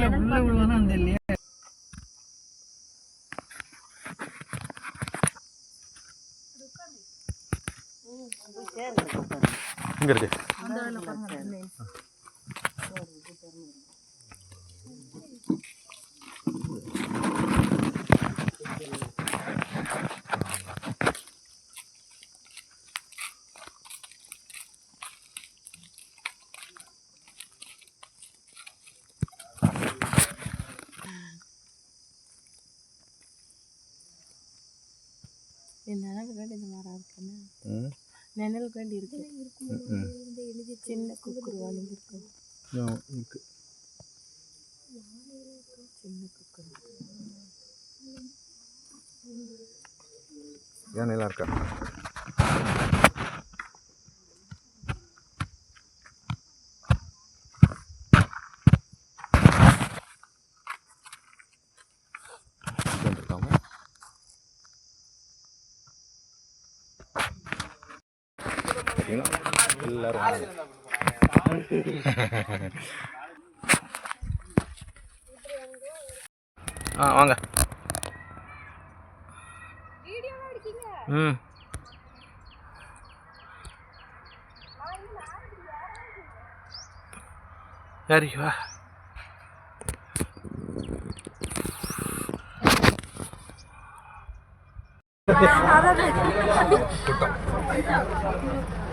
நம்ம உள்ள உள்ள விழுவனா அந்த இல்லையா? இங்கே இருக்கு நிழலுக்கு வேண்டி இந்த மரம் இருக்குன்னு ம் நிழலுக்கு வேண்டி இருக்கு ம் சின்ன குக்குரு வலிங்க இருக்கு சின்ன குக்குரு இருக்கா? எல்லாரும். ஆ வாங்க. ம். சரி வா.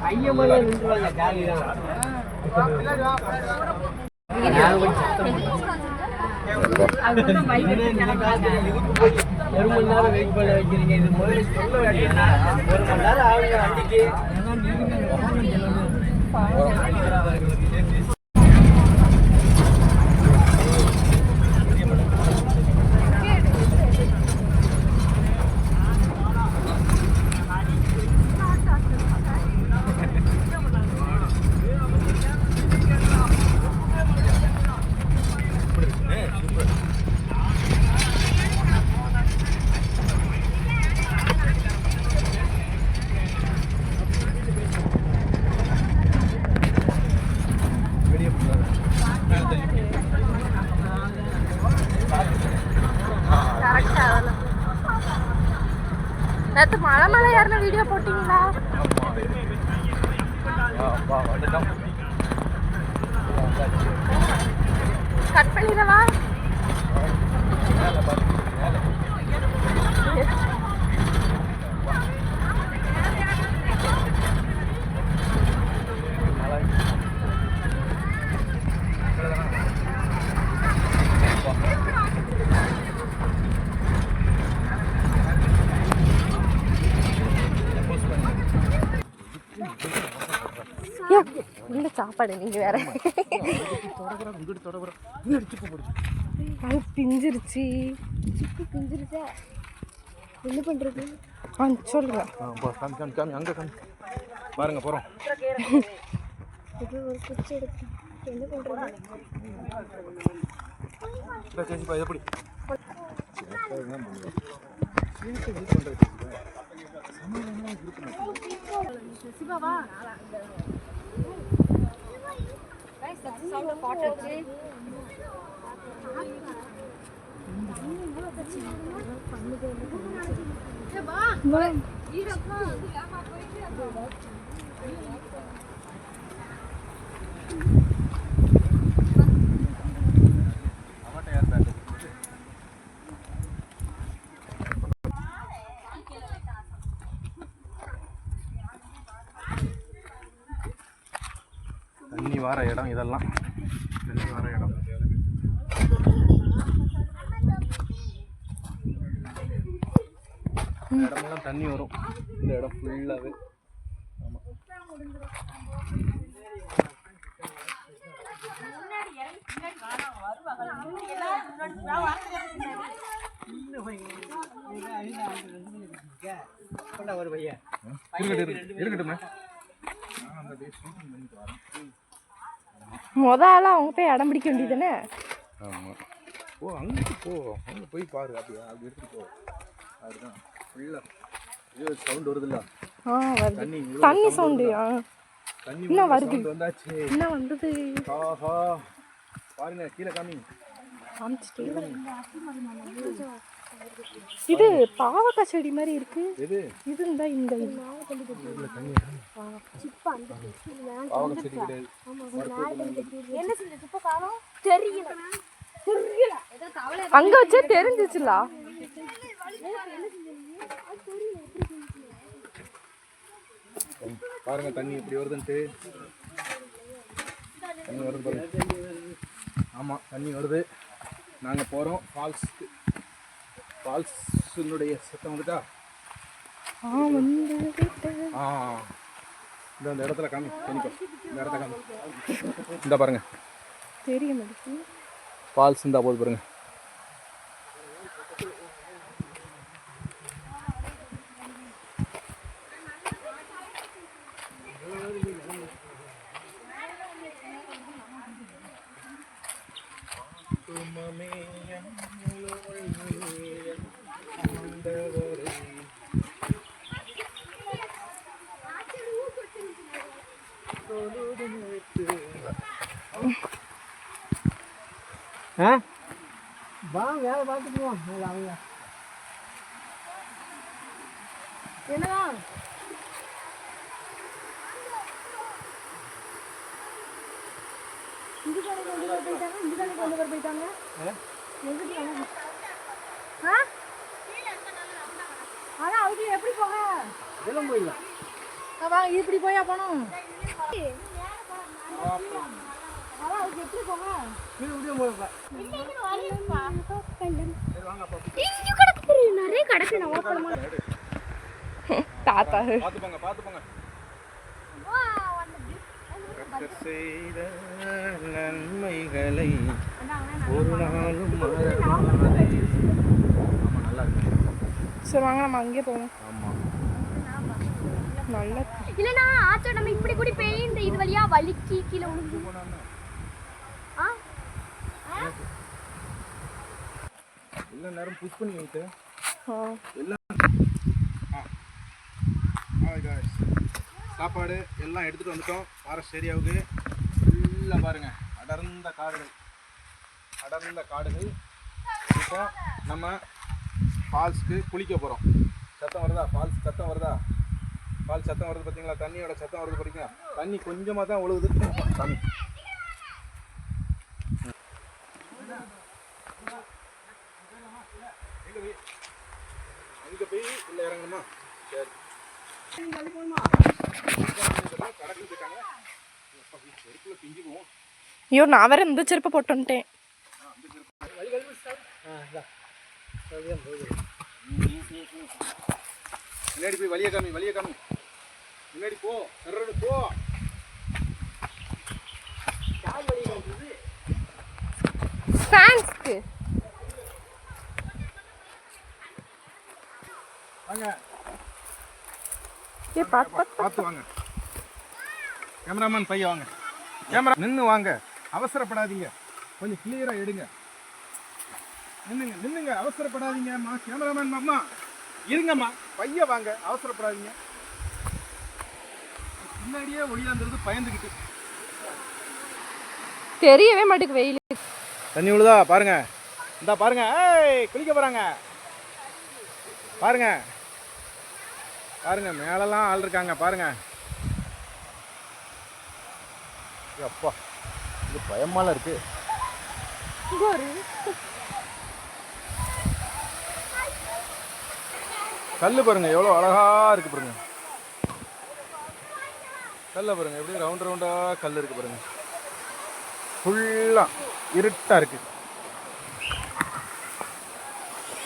ஐயமலை நின்றுவாங்க ஜாலி தான் ஒரு மணி நேரம் வெயிட் பண்ண வைக்கிறீங்க இது முதல்ல சொல்ல வேண்டியதுனா ஒரு மணி நேரம் ஆகுங்க வண்டிக்கு நேற்று மலை மலை ஏறின வீடியோ போட்டிங்களா வா வந்துட்டோம் கட் பண்ணிடவா உள்ள சாப்பாடு நீங்க வேற. பிஞ்சிருச்சு. சுக்கு பிஞ்சிருச்சா? என்ன பண்றது? ஆ சொல்லுங்க. காமி அங்கே காமி. பாருங்க போகிறோம் இது ஒரு குச்சி எடுத்து. என்ன பண்றது சேச்சிப்பா எப்படி தண்ணி வார இடம் இதெல்லாம். தண்ணி வார இடம். இந்த இடமெல்லாம் தண்ணி வரும். இந்த இடம் ஃபுல்லாகவே ஆமாம் இருக்கட்டும் அந்த டே ஷூட்டிங் பண்ணிட்டு வரேன். முத ஆளா அவங்க போய் இடம் பிடிக்க வேண்டியதுதானே? ஆமாம் ஓ அங்கே போ. அங்கே போய் பாரு அப்படியா அப்படி எடுத்துட்டு போ. அதுதான். ஃபுல்லாக இது சவுண்ட் வருதுல்ல? ஆ வருது. தண்ணி தண்ணி சவுண்டு? ஆ. தண்ணி இவ்வளோ வருது. வந்தாச்சு. என்ன வந்தது. ஆஹா. பாருங்க கீழே காமி. காமிச்சிட்டு. இது பாவக்காய் செடி மாதிரி இருக்கு. இது இந்த இந்த. அங்க வச்சே தெரிஞ்சிச்சுல. பாருங்க தண்ணி இப்படி வருதுன்ட்டு. தண்ணி வருது ஆமாம் தண்ணி வருது. நாங்கள் போகிறோம் ஃபால்ஸ்க்கு. ஃபால்ஸினுடைய சத்தம் வந்துட்டா? ஆ வந்து ஆ இந்த அந்த இடத்துல காமி கணிப்பா இந்த இடத்த காமி இந்த பாருங்க. தெரிய மாட்டேங்குது ஃபால்ஸ் இருந்தா போது பாருங்க. ஆ? வா வேலை பார்த்துக்குவோம் அவங்க அவங்க எப்படி போக இதெல்லாம் போயிடலாம். வாங்க இப்படி போயா போனோம். அதான் அவங்க எப்படி போக தாத்தா. பார்த்து போங்க செய்த நன்மைகளை ஒரு நாளும் நல்லா சரி வாங்க நம்ம அங்கேயே போவோம். நல்ல இல்லனா ஆச்சோ நம்ம இப்படி கூடி போய் இந்த இது வழியா வலிக்கி கீழே விழுந்து எல்லா நேரம் புஷ் பண்ணி வைத்து. காய்ஸ் சாப்பாடு எல்லாம் எடுத்துகிட்டு வந்துட்டோம். ஃபாரஸ்ட் ஏரியாவுக்கு ஃபுல்லாக பாருங்க. அடர்ந்த காடுகள். அடர்ந்த காடுகள். இப்போ நம்ம ஃபால்ஸ்க்கு குளிக்க போகிறோம் சத்தம் வருதா? ஃபால்ஸ் சத்தம் வருதா? ஃபால்ஸ் சத்தம் வருது பார்த்தீங்களா தண்ணியோட சத்தம் வருது பார்த்தீங்களா தண்ணி கொஞ்சமாக தான் ஒழுகுது. தண்ணி. இல்லை இறங்கணுமா? சரி. ஐயோ நான் வேற இந்த செருப்பை போட்டு வந்துட்டேன். முன்னாடி போய் வழிய காமி வழிய காமி. முன்னாடி போ சர்றது போ. ஃபேன்ஸ்க்கு வாங்க. ஏ பார்த்து பார்த்து வாங்க. கேமராமேன் பையன் வாங்க. கேமரா நின்று வாங்க. அவசரப்படாதீங்க. கொஞ்சம் கிளியராக எடுங்க. நின்னுங்க நின்னுங்க. அவசரப்படாதீங்கம்மா கேமராமேன் அம்மா இருங்கம்மா. பைய வாங்க. அவசரப்படாதீங்க. பின்னாடியே ஒளியாந்துருந்து பயந்துக்கிட்டு தெரியவே மாட்டேங்குது வெயில். தண்ணி விழுதா பாருங்க. இந்தா பாருங்க. ஏய் குளிக்க போறாங்க. பாருங்க. பாருங்க மேலெல்லாம் ஆள் இருக்காங்க பாருங்க. அப்பா இது பயமால இருக்கு. கல்லு பாருங்க எவ்வளோ அழகா இருக்கு பாருங்க. கல்லை பாருங்க எப்படி ரவுண்ட் ரவுண்டா கல் இருக்கு பாருங்க. ஃபுல்லாக இருட்டாக இருக்கு.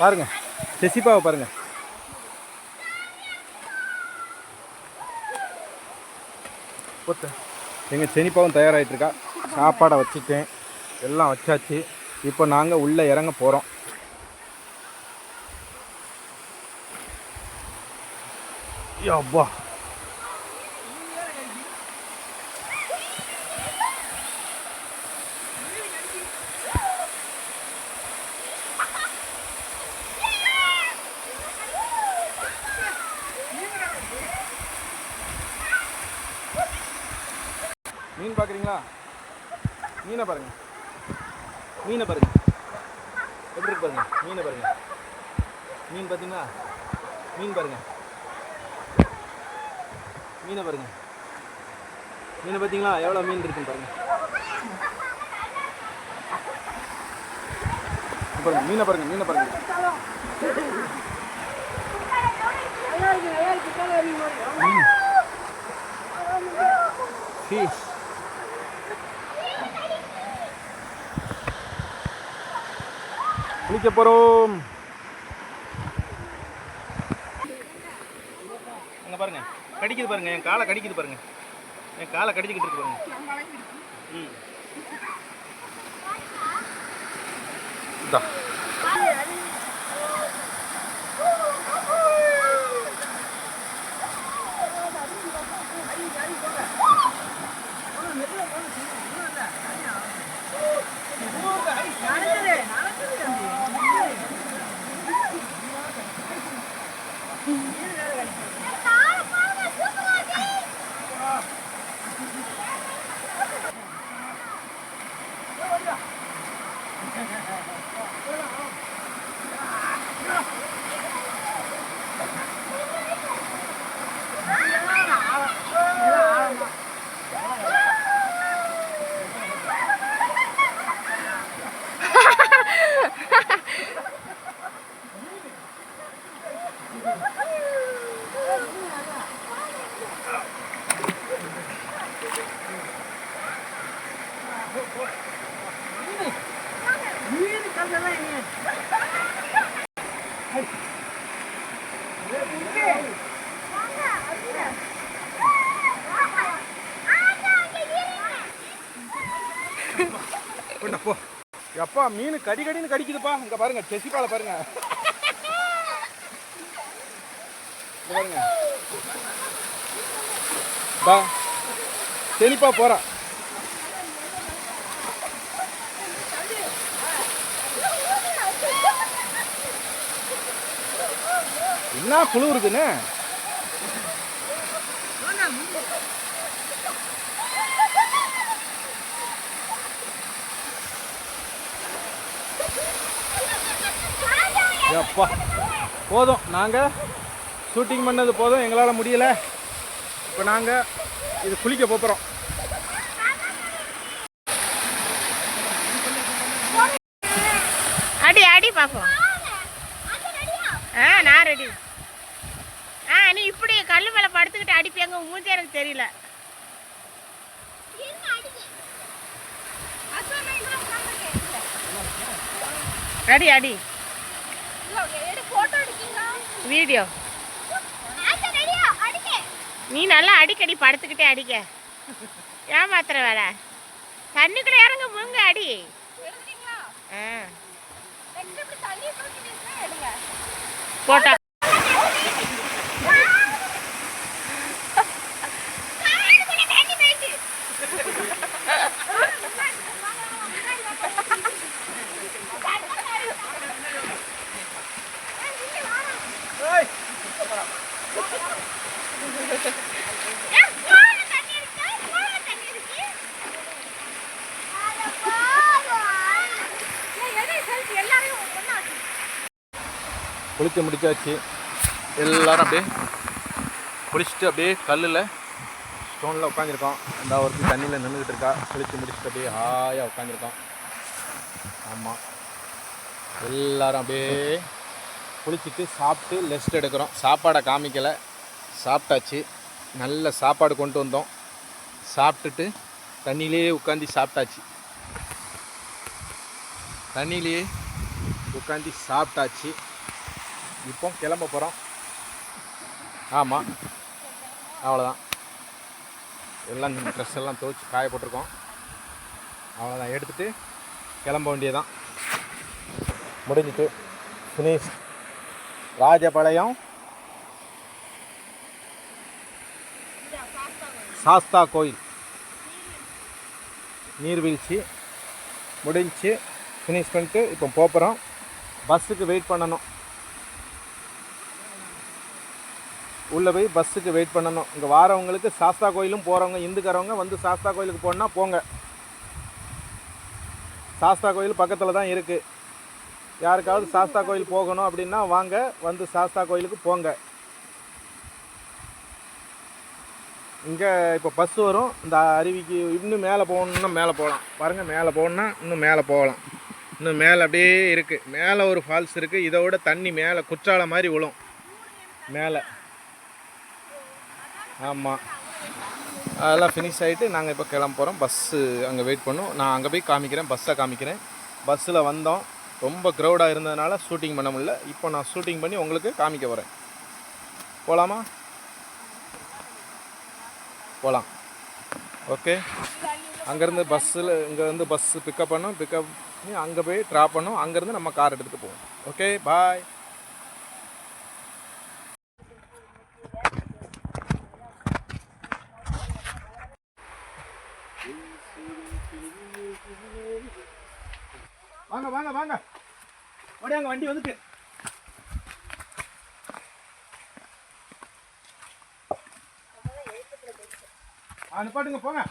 பாருங்க ஜெசிபாவை பாருங்க. கொத்து எங்கள் செனிப்பாவும் தயாராகிட்டு இருக்கா சாப்பாடை வச்சுட்டேன். எல்லாம் வச்சாச்சு. இப்போ நாங்கள் உள்ளே இறங்க போகிறோம் அப்பா மீன் பார்க்குறீங்களா மீனை பாருங்க மீனை பாருங்க எப்படி இருக்கு பாருங்க மீனை பாருங்க மீன் பார்த்தீங்களா மீன் பாருங்க மீனை பாருங்க. மீனை பார்த்தீங்களா? எவ்வளோ மீன் இருக்குன்னு பாருங்க. பாருங்க மீனை பாருங்க மீனை பாருங்க. மீன். ஃபிஷ் குளிக்க போகிறோம் அங்கே பாருங்க கடிக்குது பாருங்க என் காலை கடிக்குது பாருங்க என் காலை கடிச்சிக்கிட்டு இருக்கு பாருங்க ம் இதா போண்டா போ. அப்பா மீன் கடி கடின்னு கடிக்குதுப்பா. இங்க பாருங்க செசிப்பால பாருங்க. பாருங்க. பா செனிப்பா என்ன குழு இருக்குன்னு அப்பா போதும். நாங்கள் ஷூட்டிங் பண்ணது போதும். எங்களால் முடியல. இப்போ நாங்கள் இது குளிக்க போகிறோம் அடி அடி பார்ப்போம் ஆ நான் ரெடி ஆ நீ இப்படி கல் அடிப்பியாங்க மூஞ்சி எனக்கு தெரியல. ரெடி அடி வீடியோ நீ நல்லா அடிக்கடி படுத்துக்கிட்டே அடிக்க. ஏமாத்துற வேலை. தண்ணிக்குள்ள இறங்க முங்க அடி. போட்டா. குளிக்க முடிச்சாச்சு. எல்லாரும் அப்படியே குளிச்சுட்டு அப்படியே கல்லில் ஸ்டோனில் உட்காந்துருக்கோம். அந்த ஒருத்தர் தண்ணியில் நின்றுக்கிட்டு இருக்கா. குளிச்சு முடிச்சுட்டு அப்படியே ஹாயாக உட்காந்துருக்கோம். ஆமாம் எல்லாரும் அப்படியே குளிச்சுட்டு சாப்பிட்டு லெஸ்ட் எடுக்கிறோம். சாப்பாடை காமிக்கலை. சாப்பிட்டாச்சு. நல்ல சாப்பாடு கொண்டு வந்தோம். சாப்பிட்டுட்டு தண்ணியிலேயே உட்காந்து சாப்பிட்டாச்சு. தண்ணியிலேயே உட்காந்து சாப்பிட்டாச்சு. இப்போ கிளம்ப போகிறோம் ஆமாம் அவ்வளோதான் எல்லாம் ட்ரெஸ் எல்லாம் துவைச்சி காய போட்டிருக்கோம். அவ்வளோதான் எடுத்துகிட்டு கிளம்ப வேண்டியதான் முடிஞ்சிட்டு ஃபினிஷ் ராஜபாளையம். சாஸ்தா கோயில். நீர்வீழ்ச்சி. முடிஞ்சு ஃபினிஷ் பண்ணிட்டு இப்போ போகிறோம் பஸ்ஸுக்கு வெயிட் பண்ணணும். உள்ளே போய் பஸ்ஸுக்கு வெயிட் பண்ணணும். இங்கே வாரவங்களுக்கு சாஸ்தா கோயிலும் போகிறவங்க இந்துக்காரவங்க வந்து சாஸ்தா கோயிலுக்கு போனால் போங்க. சாஸ்தா கோயில் பக்கத்தில் தான் இருக்குது யாருக்காவது சாஸ்தா கோயில் போகணும் அப்படின்னா வாங்க வந்து சாஸ்தா கோயிலுக்கு போங்க. இங்கே இப்போ பஸ் வரும். இந்த அருவிக்கு இன்னும் மேலே போகணுன்னா மேலே போகலாம். பாருங்கள் மேலே போகணுன்னா இன்னும் மேலே போகலாம். இன்னும் மேலே அப்படியே இருக்குது மேலே ஒரு ஃபால்ஸ் இருக்குது இதை விட தண்ணி மேலே குற்றாலம் மாதிரி விழும் மேலே. ஆமாம் அதெல்லாம் ஃபினிஷ் ஆகிட்டு நாங்கள் இப்போ கிளம்ப போகிறோம் பஸ்ஸு அங்கே வெயிட் பண்ணோம் நான் அங்கே போய் காமிக்கிறேன். பஸ்ஸை காமிக்கிறேன். பஸ்ஸில் வந்தோம். ரொம்ப க்ரௌடாக இருந்ததுனால ஷூட்டிங் பண்ண முடியல. இப்போ நான் ஷூட்டிங் பண்ணி உங்களுக்கு காமிக்க போகிறேன் போகலாமா போகலாம் ஓகே அங்கேருந்து பஸ்ஸில் இங்கேருந்து பஸ்ஸு பிக்கப் பண்ணோம். பிக்கப் பண்ணி அங்கே போய் ட்ராப் பண்ணோம். அங்கேருந்து நம்ம கார் எடுத்துகிட்டு போவோம். ஓகே பாய் வாங்க வாங்க வாங்க ஓடியாங்க வண்டி வந்துட்டு. அந்த நிப்பாட்டுங்க போங்க.